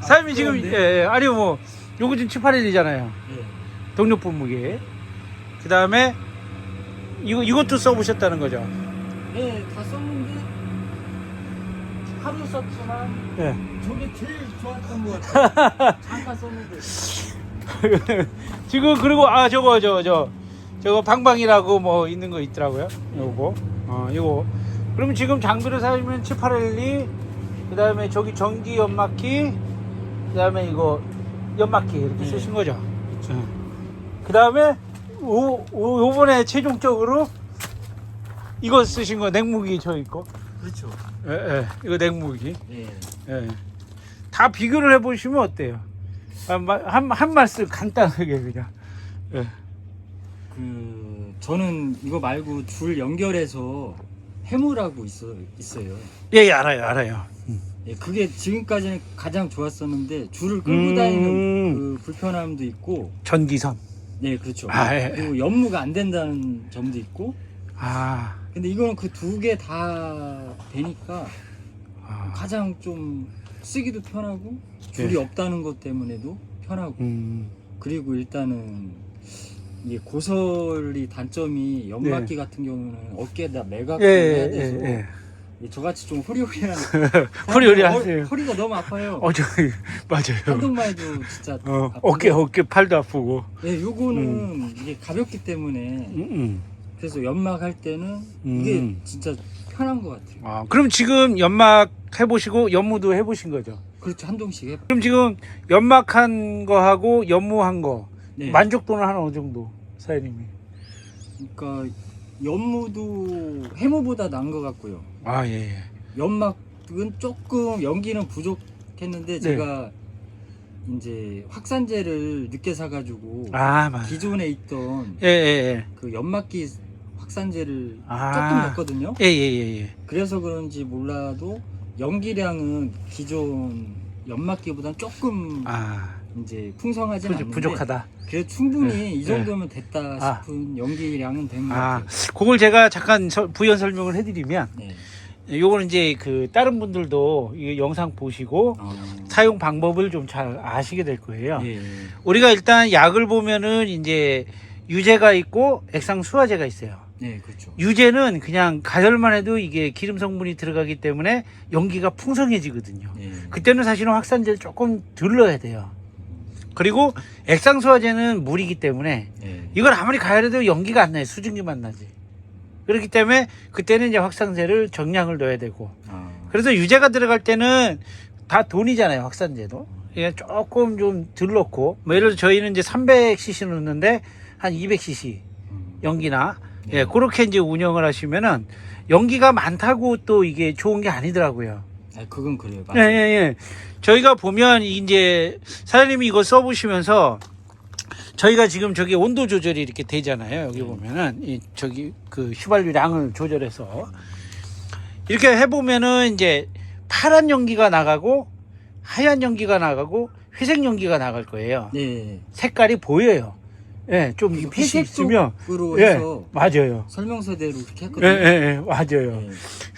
사장님이 지금 그런데? 예, 예. 아니 뭐 요거 지금 7, 8일이잖아요. 예. 동력 분무기. 그 다음에 이거 이것도 써보셨다는 거죠. 예, 다 썼는데 하루 썼지만 예. 저게 제일 좋았던 것 같아요. 잠깐 썼는데. 지금 그리고 아 저거 저거 저 저거 방방이라고 뭐 있는 거 있더라고요. 요거 어 요거 그러면 지금 장비를 사면 7, 812 그 다음에 저기 전기 연마키 그다음에 이거 연마키 이렇게 네. 쓰신 거죠. 그다음에 요, 요 요번에 최종적으로 이거 쓰신 거 냉무기 저 있고 그렇죠. 예, 예. 이거 냉무기 예. 예. 다 비교를 해보시면 어때요? 한, 마- 한, 한 말씀 간단하게 그냥. 예. 그 저는 이거 말고 줄 연결해서 해무라고 있어 있어요. 예, 예, 알아요, 알아요. 예, 그게 지금까지는 가장 좋았었는데 줄을 끌고 음. 다니는 그 불편함도 있고, 전기선. 네 그렇죠. 아, 예. 그리고 연무가 안 된다는 점도 있고, 아, 근데 이거는 그 두 개 다 되니까 아. 가장 좀 쓰기도 편하고 줄이 예. 없다는 것 때문에도 편하고 음, 그리고 일단은 이게 고설이 단점이 연막기 네. 같은 경우는 어깨에다 매각을 예, 해야 예, 돼서 예, 예. 저같이 좀 호리호리한 호리호리 허- 하세요. 허리가 너무 아파요. 어, 저, 맞아요. 한동만 해도 진짜 어, 아픈데, 어깨, 어깨, 팔도 아프고. 예, 요거는 이게 가볍기 때문에 음, 음. 그래서 연막 할 때는 음. 이게 진짜 편한 것 같아요. 아, 그럼 지금 연막 해보시고 연무도 해보신 거죠? 그렇죠 한동씩 해. 그럼 지금 연막한 거하고 연무한 거 네. 만족도는 한 어느 정도 사장님이? 그러니까 연무도 해무보다 나은 것 같고요. 아, 예, 예. 연막은 조금 연기는 부족했는데 네. 제가 이제 확산제를 늦게 사가지고 아, 맞아. 기존에 있던 예, 예, 그 연막기 확산제를 아. 조금 넣었거든요. 예. 예, 예, 예, 예. 그래서 그런지 몰라도 연기량은 기존 연막기보다는 조금 아, 이제 풍성하진 부족, 않는데 부족하다. 그래서 충분히 네. 이 정도면 됐다 아. 싶은 연기량은 된것 아, 같아요. 그걸 제가 잠깐 서- 부연 설명을 해드리면, 네. 요거는 이제 그 다른 분들도 이 영상 보시고 어, 사용 방법을 좀 잘 아시게 될 거예요. 예. 우리가 일단 약을 보면은 이제 유제가 있고 액상 수화제가 있어요. 네, 그렇죠. 유제는 그냥 가열만 해도 이게 기름 성분이 들어가기 때문에 연기가 풍성해지거든요. 네. 그때는 사실은 확산제를 조금 덜 넣어야 돼요. 그리고 액상 수화제는 물이기 때문에 네. 이걸 아무리 가열해도 연기가 안 나요. 수증기만 나지. 그렇기 때문에 그때는 이제 확산제를 정량을 넣어야 되고. 아, 그래서 유제가 들어갈 때는 다 돈이잖아요. 확산제도. 예, 조금 좀 덜 넣고. 뭐 예를 들어 저희는 이제 300cc 넣는데 한 200cc 음. 연기나 네. 예, 그렇게 이제 운영을 하시면은 연기가 많다고 또 이게 좋은 게 아니더라고요. 아, 그건 그래요. 예, 예, 맞아요. 예. 저희가 보면 이제 사장님이 이거 써보시면서 저희가 지금 저기 온도 조절이 이렇게 되잖아요. 여기 네. 보면은 이 저기 그 휘발유량을 조절해서 이렇게 해보면은 이제 파란 연기가 나가고 하얀 연기가 나가고 회색 연기가 나갈 거예요. 네. 색깔이 보여요. 예, 좀그 빛이 있으면 90도로 예, 해서 맞아요. 설명서대로 이렇게 예, 했거든요. 예, 예, 맞아요. 네.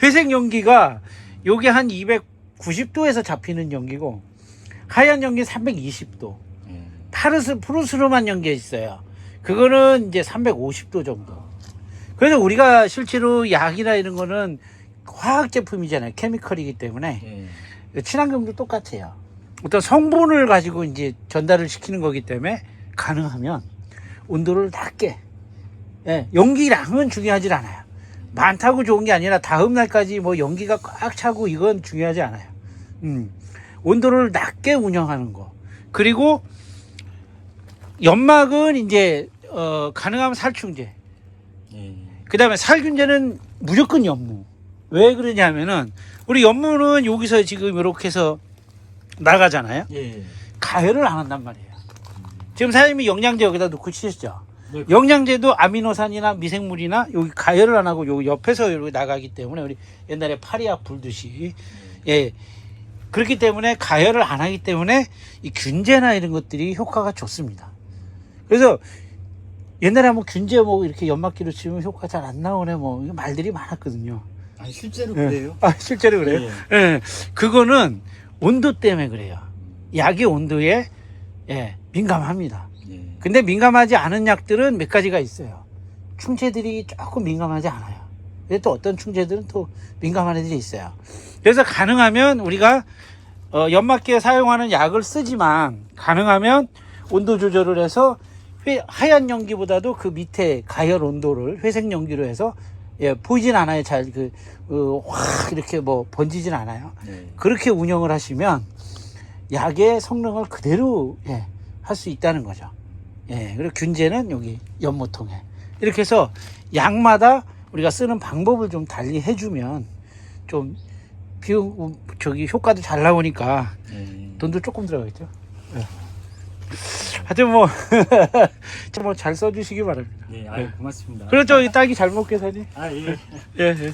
회색 연기가 요게 한 290도에서 잡히는 연기고 하얀 연기 320도. 네. 파르스 푸르스름한 연기가 있어요. 그거는 이제 350도 정도. 그래서 우리가 실제로 약이나 이런 거는 화학 제품이잖아요. 케미컬이기 때문에 네. 친환경도 똑같아요. 어떤 성분을 가지고 이제 전달을 시키는 거기 때문에 가능하면 온도를 낮게. 예, 연기량은 중요하지 않아요. 많다고 좋은 게 아니라 다음 날까지 뭐 연기가 꽉 차고 이건 중요하지 않아요. 음, 온도를 낮게 운영하는 거. 그리고 연막은 이제 어, 가능하면 살충제. 네. 그 다음에 살균제는 무조건 연무. 왜 그러냐면은 우리 연무는 여기서 지금 이렇게 해서 나가잖아요. 예. 가열을 안 한단 말이에요. 지금 사장님이 영양제 여기다 놓고 치셨죠. 네. 영양제도 아미노산이나 미생물이나 여기 가열을 안 하고 여기 옆에서 이렇게 나가기 때문에 우리 옛날에 파리약 불듯이 예 그렇기 때문에 가열을 안 하기 때문에 이 균제나 이런 것들이 효과가 좋습니다. 그래서 옛날에 뭐 균제 뭐 이렇게 연막기로 치면 효과 잘 안 나오네 뭐 말들이 많았거든요. 아니 실제로 예. 그래요? 아 실제로 그래요? 예. 예. 그거는 온도 때문에 그래요. 약의 온도에 예, 민감합니다. 예. 근데 민감하지 않은 약들은 몇 가지가 있어요. 충체들이 조금 민감하지 않아요. 근데 또 어떤 충체들은 또 민감한 애들이 있어요. 그래서 가능하면 우리가 어, 연막기에 사용하는 약을 쓰지만 가능하면 온도 조절을 해서 회- 하얀 연기보다도 그 밑에 가열 온도를 회색 연기로 해서 예, 보이진 않아요. 잘 그, 어, 확 이렇게 뭐 번지진 않아요. 네. 그렇게 운영을 하시면 약의 성능을 그대로 예, 할 수 있다는 거죠. 예, 그리고 균제는 여기 연모통에 이렇게 해서 약마다 우리가 쓰는 방법을 좀 달리 해주면 좀 비용 저기 효과도 잘 나오니까 예. 돈도 조금 들어가겠죠. 예. 하여튼 뭐, 뭐 잘 써주시기 바랍니다. 네, 아유 고맙습니다. 그렇죠, 이 딸기 잘 먹게 사니. 아 예. 예, 예.